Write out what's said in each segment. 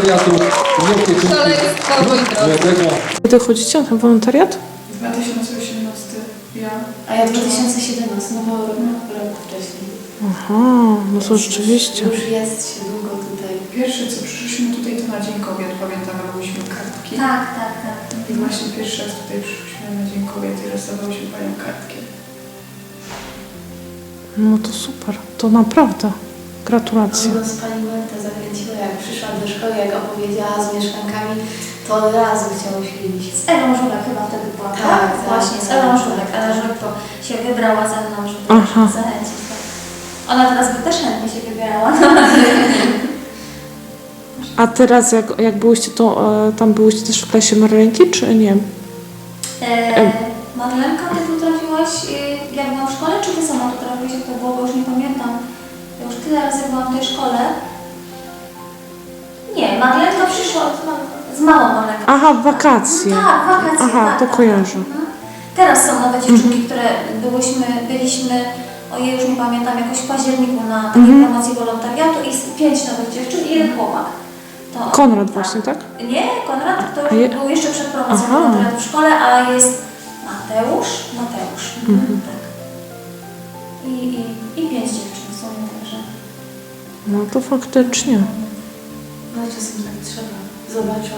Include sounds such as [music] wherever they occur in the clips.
wolontariatu. Dzięki. Szaleństwo, No, Kiedy chodzicie na ten wolontariat? 2018 ja. A ja 2017, no bo rok wcześniej. Aha, no to rzeczywiście. Już jest się długo tutaj. Pierwsze co przyszliśmy tutaj to na Dzień Kobiet, pamiętam, robiliśmy kartki. Tak, tak, tak. I właśnie pierwszy raz tutaj przyszliśmy na Dzień Kobiet i rozdawałyśmy panią kartki. No to super, to naprawdę. Gratulacje. Ono z pani Marta zachęciła, jak opowiedziała z mieszkankami, to od razu chciało się iść. Z Elą Żurek chyba wtedy była, Tak, tak? tak, Właśnie, z tak, Elą tak, Żurek. tak. Ela Żurek to się wybrała ze mną, żeby Aha. zachęcić. Tak. Ona teraz by też chętnie się wybierała. A teraz jak, jak byłyście, to e, tam byłyście też w klasie Marlenki, czy nie? E, Marlenka, ty tu trafiłaś, y, jak byłam w szkole, czy ty sama tu trafiłaś, jak to było, bo już nie pamiętam. Ja już tyle razy byłam w tej szkole. Nie, Marlenka przyszła z mam- z. Aha, w wakacje. Tak, wakacje. Aha, tak, to tak, kojarzę. Mhm. Teraz są nowe dziewczynki, które byłyśmy, byliśmy, ojej, już nie pamiętam, jakoś w październiku na takiej Mhm. promocji wolontariatu i pięć nowych dziewczyn i jeden chłopak. To, Konrad właśnie, tak? Nie, Konrad to A je- był jeszcze przed promocją Aha. wolontariatu w szkole, a jest Mateusz, Mateusz, mhm. Mhm. tak. I, i, I pięć dziewczyn w sumie, także. No to faktycznie. No czasem tak trzeba. Zobaczą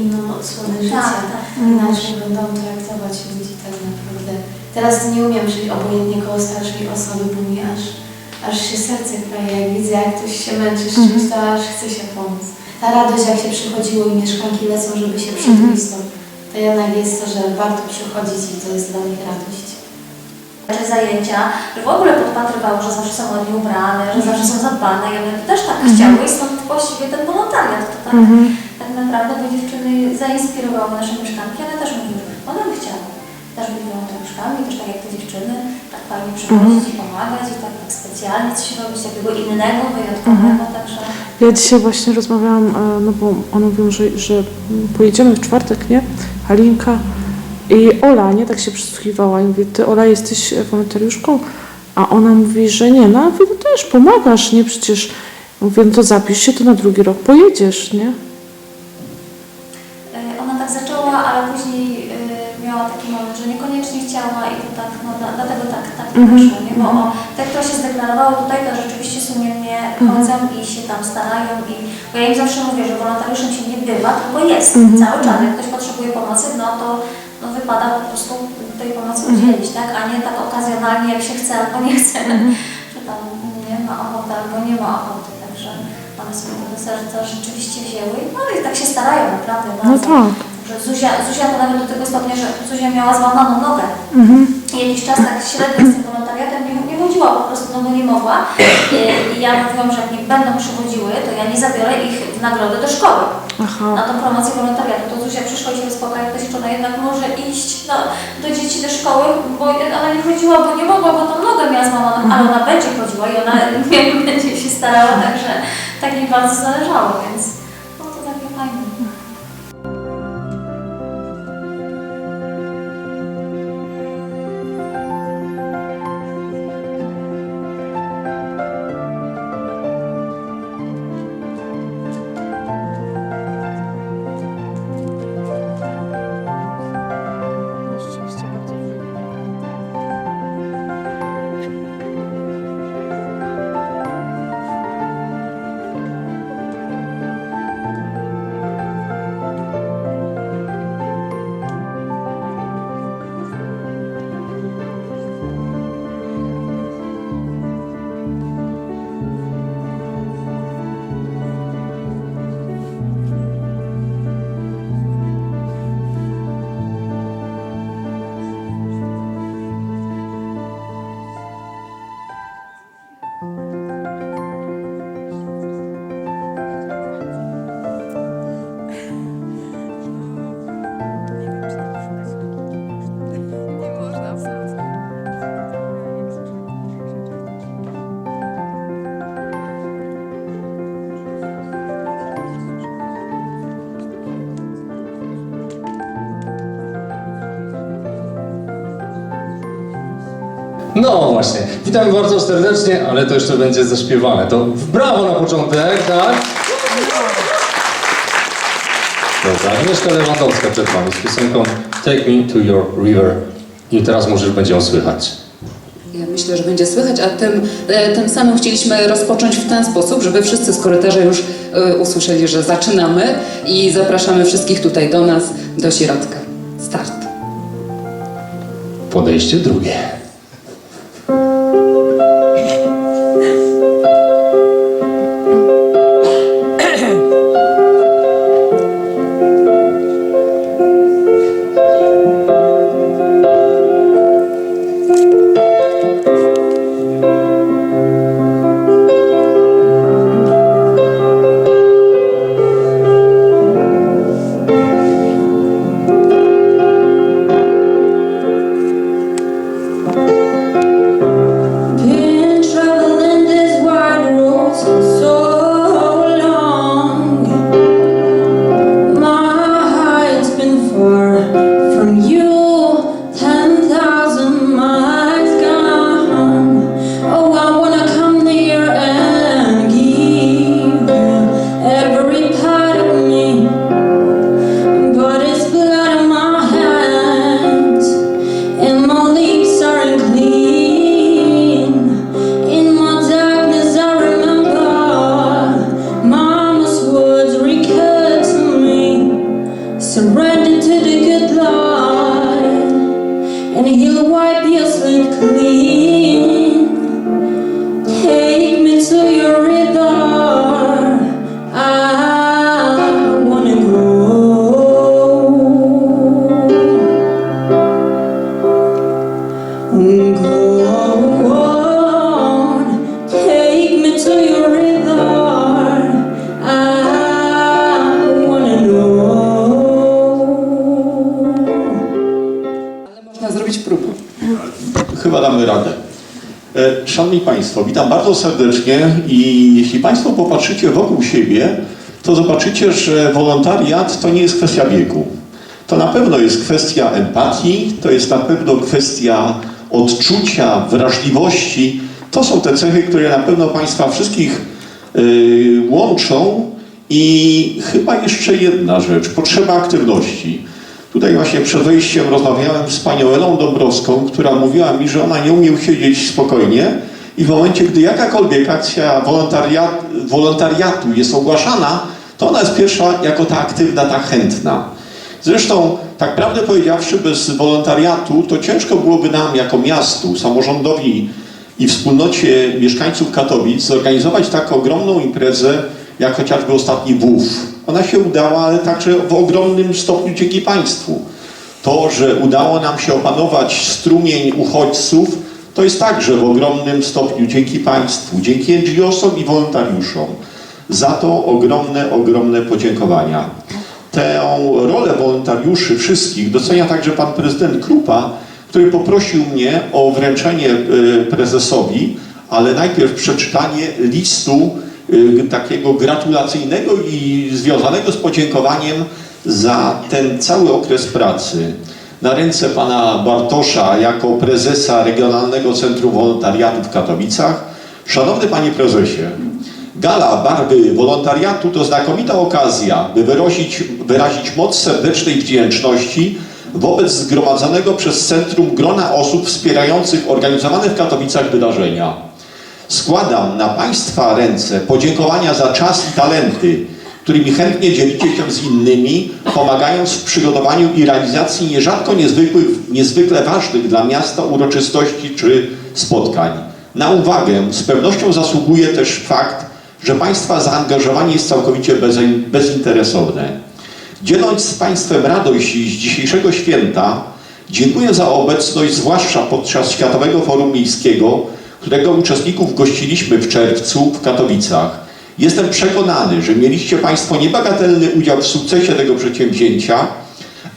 inną odsłonę życia. Tak, tak. Inaczej będą traktować ludzi tak naprawdę. Teraz nie umiem żyć obojętnie koło starszej osoby, bo mi aż, aż się serce kraje, jak widzę, jak ktoś się męczy z czymś, to aż chce się pomóc. Ta radość, jak się przychodziło i mieszkanki lecą, żeby się przytulić, to, to jednak jest to, że warto przychodzić i to jest dla nich radość. Czy zajęcia, że w ogóle podpatrywały, że zawsze są ładnie ubrane, że zawsze są zadbane. I one też tak chciały i stąd właściwie ten wolontariat. To tak, Mhm. tak naprawdę, bo dziewczyny zainspirowały nasze mieszkanki, one też mówiły, one by chciały też być wolontariuszkami, też tak jak te dziewczyny, tak fajnie przychodzić i pomagać i tak, tak specjalnie coś robić takiego innego, wyjątkowego, także... Ja dzisiaj właśnie rozmawiałam, e, no bo one mówią, że, że pojedziemy w czwartek, nie? Halinka i Ola, nie? Tak się przysłuchiwała i mówię, ty Ola jesteś wolontariuszką? A ona mówi, że nie. No a mówię, no też pomagasz, nie? Przecież mówię, no to zapisz się, to na drugi rok pojedziesz, nie? E, Ona tak zaczęła, ale później e, miała taki moment, że niekoniecznie chciała i to tak, no dla- dlatego tak, tak Mhm. wyszło, nie? Bo o, te, które się zdeklarowały tutaj, to rzeczywiście sumiennie chodzą i się tam starają i bo ja im zawsze mówię, że wolontariuszem się nie bywa, tylko jest Mhm. cały czas. Jak ktoś potrzebuje pomocy, no to wypada po prostu tej pomocy udzielić, tak? A nie tak okazjonalnie, jak się chce albo nie chce, że tam nie ma ochoty albo nie ma ochoty, także one sobie to do serca rzeczywiście wzięły, no i tak się starają naprawdę No bardzo. tak. Że Zuzia, Zuzia to nawet do tego stopnia, że Zuzia miała złamaną nogę. Mhm. I jakiś czas tak średnio z tym wolontariatem nie, nie chodziła po prostu, no bo nie mogła. I, I ja mówiłam, że jak nie będą przychodziły, to ja nie zabiorę ich w nagrodę do szkoły. Aha. Na tą promocję wolontariatu. To Zuzia przyszła i się uspokaja, to że ona jednak może iść no, do dzieci do szkoły, bo ona nie chodziła, bo nie mogła, bo tą nogę miała złamaną, ale ona będzie chodziła i ona [laughs] będzie się starała, także tak jej bardzo zależało, więc właśnie, witamy bardzo serdecznie, ale to jeszcze będzie zaśpiewane. To w brawo na początek, tak? Agnieszka Lewandowska przed Wami z piosenką Take Me to Your River. I teraz może będzie ją słychać. Ja myślę, że będzie słychać, a tym, e, tym samym chcieliśmy rozpocząć w ten sposób, żeby wszyscy z korytarza już e, usłyszeli, że zaczynamy i zapraszamy wszystkich tutaj do nas, do środka. Start. Podejście drugie. Chyba damy radę. E, Szanowni Państwo, witam bardzo serdecznie i jeśli Państwo popatrzycie wokół siebie, to zobaczycie, że wolontariat to nie jest kwestia wieku. To na pewno jest kwestia empatii, to jest na pewno kwestia odczucia, wrażliwości. To są te cechy, które na pewno Państwa wszystkich y, łączą i chyba jeszcze jedna rzecz, potrzeba aktywności. Tutaj właśnie przed wejściem rozmawiałem z panią Elą Dąbrowską, która mówiła mi, że ona nie umie siedzieć spokojnie i w momencie, gdy jakakolwiek akcja wolontariat, wolontariatu jest ogłaszana, to ona jest pierwsza jako ta aktywna, ta chętna. Zresztą, tak prawdę powiedziawszy, bez wolontariatu to ciężko byłoby nam jako miastu, samorządowi i wspólnocie mieszkańców Katowic zorganizować taką ogromną imprezę, jak chociażby ostatni WUF. Ona się udała, ale także w ogromnym stopniu dzięki Państwu. To, że udało nam się opanować strumień uchodźców, to jest także w ogromnym stopniu dzięki Państwu, dzięki NGO-som i wolontariuszom. Za to ogromne, ogromne podziękowania. Tę rolę wolontariuszy wszystkich docenia także pan prezydent Krupa, który poprosił mnie o wręczenie y, prezesowi, ale najpierw przeczytanie listu y, takiego gratulacyjnego i związanego z podziękowaniem za ten cały okres pracy. Na ręce pana Bartosza jako prezesa Regionalnego Centrum Wolontariatu w Katowicach. Szanowny panie prezesie, Gala Barwy Wolontariatu to znakomita okazja, by wyrazić, wyrazić moc serdecznej wdzięczności wobec zgromadzonego przez Centrum grona osób wspierających organizowane w Katowicach wydarzenia. Składam na Państwa ręce podziękowania za czas i talenty, którymi chętnie dzielicie się z innymi, pomagając w przygotowaniu i realizacji nierzadko niezwykłych, niezwykle ważnych dla miasta uroczystości czy spotkań. Na uwagę z pewnością zasługuje też fakt, że Państwa zaangażowanie jest całkowicie bezin- bezinteresowne. Dzieląc z Państwem radość z dzisiejszego święta, dziękuję za obecność, zwłaszcza podczas Światowego Forum Miejskiego, którego uczestników gościliśmy w czerwcu w Katowicach. Jestem przekonany, że mieliście Państwo niebagatelny udział w sukcesie tego przedsięwzięcia,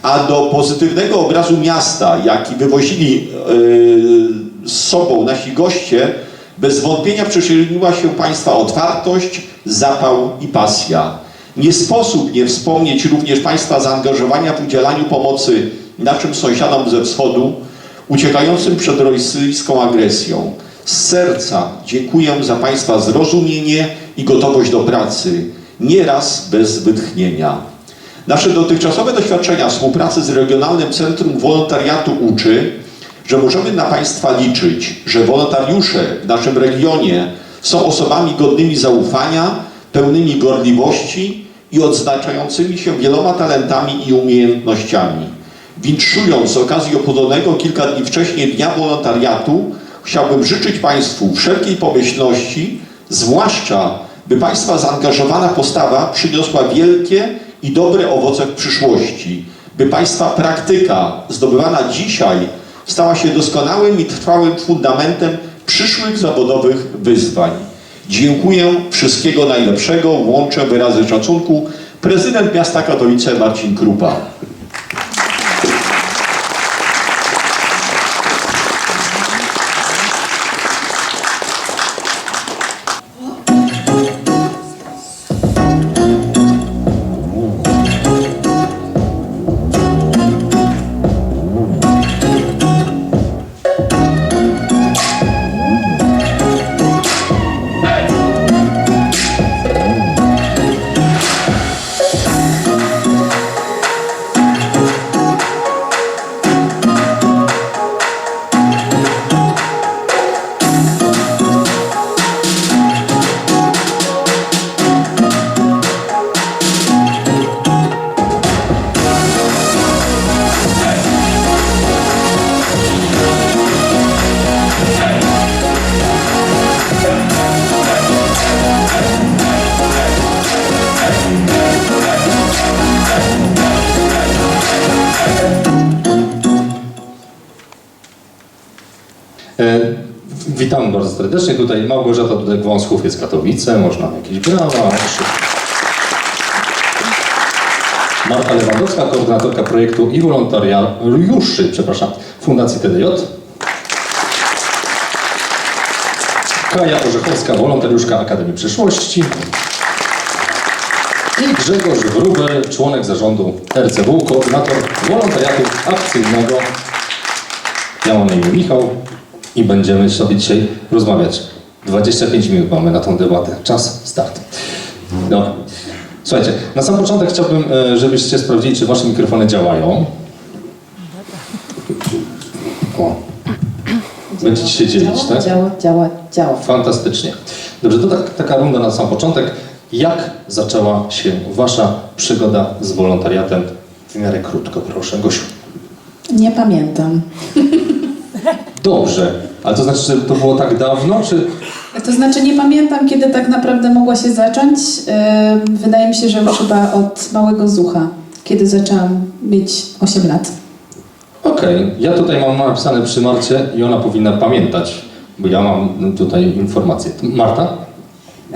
a do pozytywnego obrazu miasta, jaki wywozili yy, z sobą nasi goście, bez wątpienia przyczyniła się Państwa otwartość, zapał i pasja. Nie sposób nie wspomnieć również Państwa zaangażowania w udzielaniu pomocy naszym sąsiadom ze wschodu, uciekającym przed rosyjską agresją. Z serca dziękuję za Państwa zrozumienie i gotowość do pracy, nieraz bez wytchnienia. Nasze dotychczasowe doświadczenia współpracy z Regionalnym Centrum Wolontariatu uczy, że możemy na Państwa liczyć, że wolontariusze w naszym regionie są osobami godnymi zaufania, pełnymi gorliwości i odznaczającymi się wieloma talentami i umiejętnościami. Winszując z okazji obchodzonego kilka dni wcześniej Dnia Wolontariatu, chciałbym życzyć Państwu wszelkiej pomyślności, zwłaszcza by Państwa zaangażowana postawa przyniosła wielkie i dobre owoce w przyszłości, by Państwa praktyka zdobywana dzisiaj stała się doskonałym i trwałym fundamentem przyszłych zawodowych wyzwań. Dziękuję, wszystkiego najlepszego, łączę wyrazy szacunku. Prezydent miasta Katowice Marcin Krupa. Witamy bardzo serdecznie. Tutaj Małgorzata Dudek-Wąsków jest Katowice. Można jakieś brawa. Marta Lewandowska, koordynatorka projektu i wolontariuszy, przepraszam, Fundacji TDJ. Kaja Orzechowska, wolontariuszka Akademii Przyszłości. I Grzegorz Wróbel, członek zarządu RCW, koordynator wolontariatu akcyjnego. Ja mam na imię Michał i będziemy sobie dzisiaj rozmawiać. 25 minut mamy na tą debatę. Czas, start. Dobra. Słuchajcie, na sam początek chciałbym, e, żebyście sprawdzili, czy wasze mikrofony działają. O. Będziecie się dzielić, tak? Działa, działa, działa. Fantastycznie. Dobrze, to tak, taka runda na sam początek. Jak zaczęła się wasza przygoda z wolontariatem? W miarę krótko, proszę. Gosiu. Nie pamiętam. Dobrze. Ale to znaczy, że to było tak dawno, czy... To znaczy nie pamiętam, kiedy tak naprawdę mogła się zacząć. Yy, Wydaje mi się, że już chyba od małego zucha, kiedy zaczęłam mieć 8 lat. Okej, ja tutaj mam napisane przy Marcie i ona powinna pamiętać, bo ja mam tutaj informację. Marta?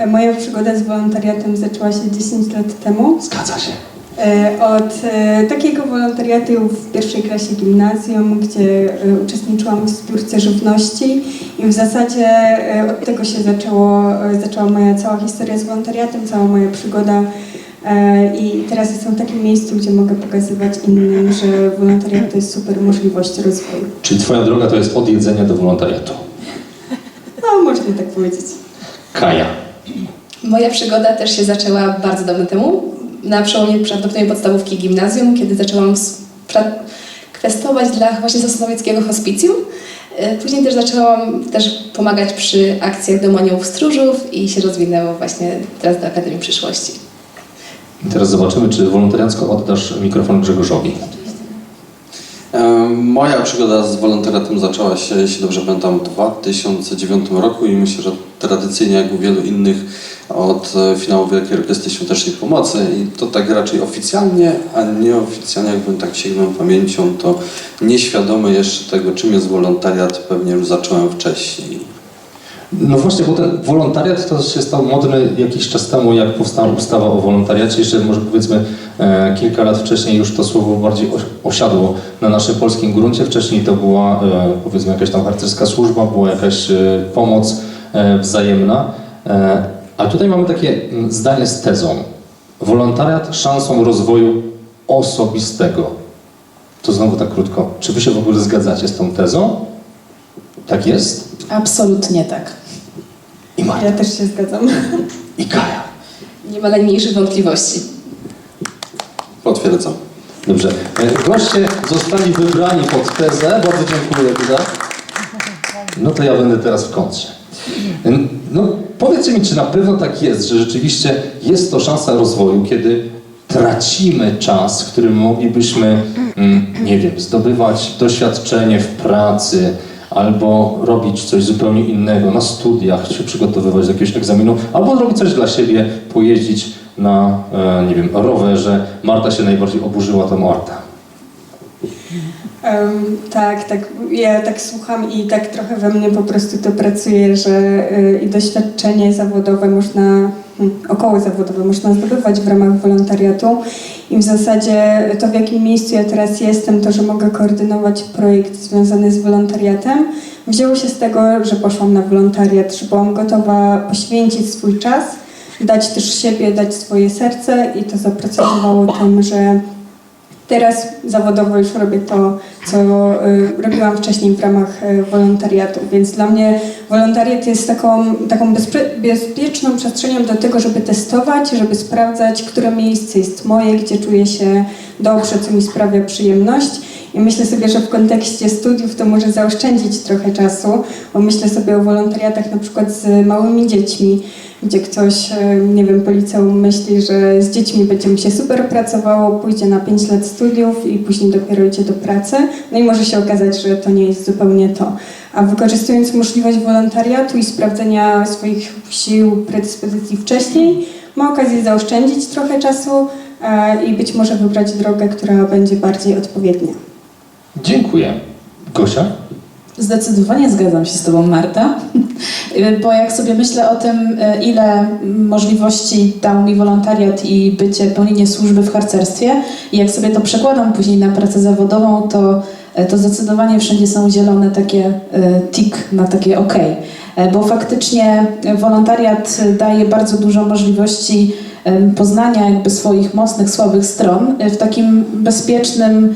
Moja przygoda z wolontariatem zaczęła się 10 lat temu. Zgadza się. E, Od e, takiego wolontariatu w pierwszej klasie gimnazjum, gdzie e, uczestniczyłam w zbiórce żywności i w zasadzie od tego się zaczęło, zaczęła moja cała historia z wolontariatem, cała moja przygoda i teraz jestem w takim miejscu, gdzie mogę pokazywać innym, że wolontariat to jest super możliwość rozwoju. Czyli twoja droga to jest od jedzenia do wolontariatu. No, można tak powiedzieć. Kaja. Moja przygoda też się zaczęła bardzo dawno temu, na przełomie prawdopodobnie podstawówki gimnazjum, kiedy zaczęłam kwestować dla właśnie Sosnowieckiego Hospicjum. E, Później też zaczęłam też pomagać przy akcjach Domu Aniołów Stróżów i się rozwinęło właśnie teraz do Akademii Przyszłości. I teraz zobaczymy, czy wolontariacko oddasz mikrofon Grzegorzowi. Moja przygoda z wolontariatem zaczęła się, jeśli dobrze pamiętam, w 2009 roku i myślę, że tradycyjnie, jak u wielu innych, od e, finału Wielkiej Orkiestry Świątecznej Pomocy i to tak raczej oficjalnie, a nieoficjalnie, jakbym tak sięgnął pamięcią, to nieświadomy jeszcze tego, czym jest wolontariat, pewnie już zacząłem wcześniej. No właśnie, bo ten wolontariat to się stał modny jakiś czas temu, jak powstała ustawa o wolontariacie. Jeszcze może powiedzmy e, kilka lat wcześniej już to słowo bardziej osiadło na naszym polskim gruncie. Wcześniej to była e, powiedzmy jakaś tam harcerska służba, była jakaś e, pomoc e, wzajemna. E, a tutaj mamy takie zdanie z tezą. Wolontariat szansą rozwoju osobistego. To znowu tak krótko. Czy wy się w ogóle zgadzacie z tą tezą? Tak jest? Absolutnie tak. I Marta. Ja też się zgadzam. I Kaja. Nie ma najmniejszych wątpliwości. Potwierdzam. Dobrze. E, Goście zostali wybrani pod tezę. Bardzo dziękuję, Liza. No to ja będę teraz w kontrze. No, powiedzcie mi, czy na pewno tak jest, że rzeczywiście jest to szansa rozwoju, kiedy tracimy czas, w którym moglibyśmy, mm, nie wiem, zdobywać doświadczenie w pracy, albo robić coś zupełnie innego, na studiach się przygotowywać do jakiegoś egzaminu, albo robić coś dla siebie, pojeździć na, e, nie wiem, rowerze. Marta się najbardziej oburzyła, to Marta. Em, tak, tak. Ja tak słucham i tak trochę we mnie po prostu to pracuje, że y, i doświadczenie zawodowe można, około zawodowe można zdobywać w ramach wolontariatu i w zasadzie to w jakim miejscu ja teraz jestem, to, że mogę koordynować projekt związany z wolontariatem, wzięło się z tego, że poszłam na wolontariat, że byłam gotowa poświęcić swój czas, dać też siebie, dać swoje serce i to zaprocentowało tym, że Teraz zawodowo już robię to, co y, robiłam wcześniej w ramach y, wolontariatu, więc dla mnie wolontariat jest taką, taką bezpieczną przestrzenią do tego, żeby testować, żeby sprawdzać, które miejsce jest moje, gdzie czuję się dobrze, co mi sprawia przyjemność. I myślę sobie, że w kontekście studiów to może zaoszczędzić trochę czasu, bo myślę sobie o wolontariatach na przykład z małymi dziećmi, gdzie ktoś, e, nie wiem, po myśli, że z dziećmi będzie mu się super pracowało, pójdzie na 5 lat studiów i później dopiero idzie do pracy, no i może się okazać, że to nie jest zupełnie to. A wykorzystując możliwość wolontariatu i sprawdzenia swoich sił, predyspozycji wcześniej, ma okazję zaoszczędzić trochę czasu e, i być może wybrać drogę, która będzie bardziej odpowiednia. Dziękuję. Gosia? Zdecydowanie zgadzam się z Tobą, Marta, [laughs] bo jak sobie myślę o tym, e, ile możliwości dał mi wolontariat i bycie, pełnienie służby w harcerstwie i jak sobie to przekładam później na pracę zawodową, to, e, to zdecydowanie wszędzie są zielone takie e, tik na takie ok. Bo faktycznie wolontariat daje bardzo dużo możliwości poznania jakby swoich mocnych, słabych stron e, w takim bezpiecznym,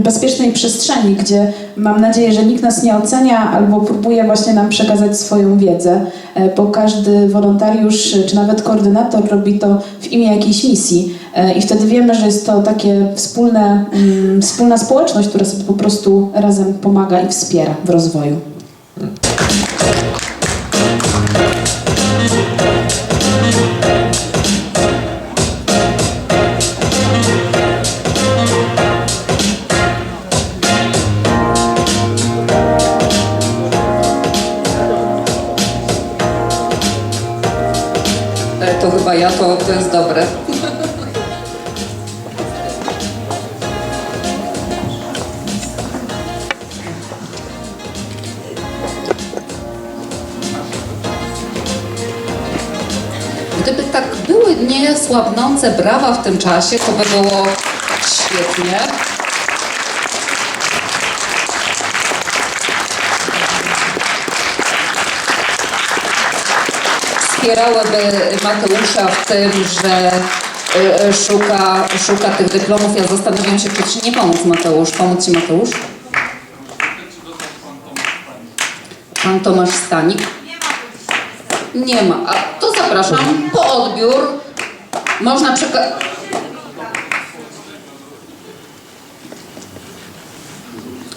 bezpiecznej przestrzeni, gdzie mam nadzieję, że nikt nas nie ocenia albo próbuje właśnie nam przekazać swoją wiedzę, e, bo każdy wolontariusz e, czy nawet koordynator robi to w imię jakiejś misji. I wtedy wiemy, że jest to takie wspólne, mm, wspólna społeczność, która sobie po prostu razem pomaga i wspiera w rozwoju. E, To to, jest dobre. Gdyby tak były niesłabnące brawa w tym czasie, to by było świetnie. Wspierałyby Mateusza w tym, że y, y, szuka, szuka tych dyplomów. Ja zastanawiam się, czy ci nie pomóc Mateusz. Pomóc ci Mateusz? Pan Tomasz Stanik? Nie ma. A to zapraszam po odbiór. Można przekazać.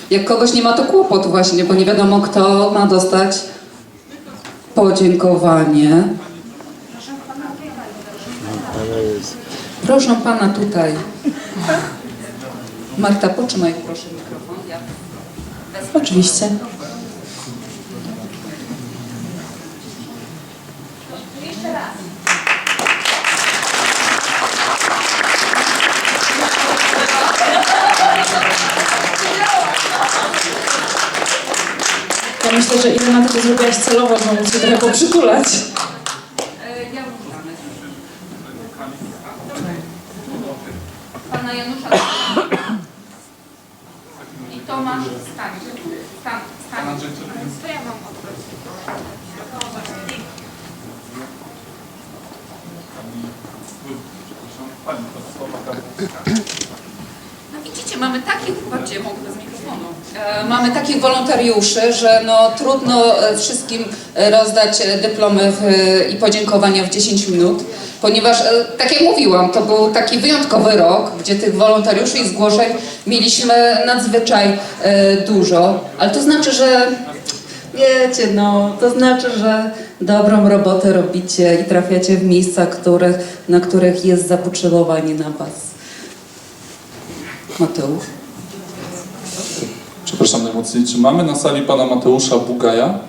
Jak kogoś nie ma, to kłopot właśnie, bo nie wiadomo, kto ma dostać podziękowanie. Proszę pana tutaj. Marta, potrzymaj proszę mikrofon. Ja Oczywiście. Ja myślę, że Ilona to zrobiłaś celowo, żeby móc się trochę poprzytulać. Pana Janusza i Tomasz Stanik. Stan, Stanik. To ja mam odwrócić. No widzicie, mamy takich, patrzcie, mogę bez mikrofonu. E, mamy takich wolontariuszy, że no trudno e, wszystkim e, rozdać e, dyplomy w, i podziękowania w 10 minut. ponieważ, e, tak jak mówiłam, to był taki wyjątkowy rok, gdzie tych wolontariuszy i zgłoszeń mieliśmy nadzwyczaj e, dużo, ale to znaczy, że wiecie, no, to znaczy, że dobrą robotę robicie i trafiacie w miejsca, których, na których jest zapotrzebowanie na Was. Mateusz. Przepraszam najmocniej, czy mamy na sali pana Mateusza Bugaja?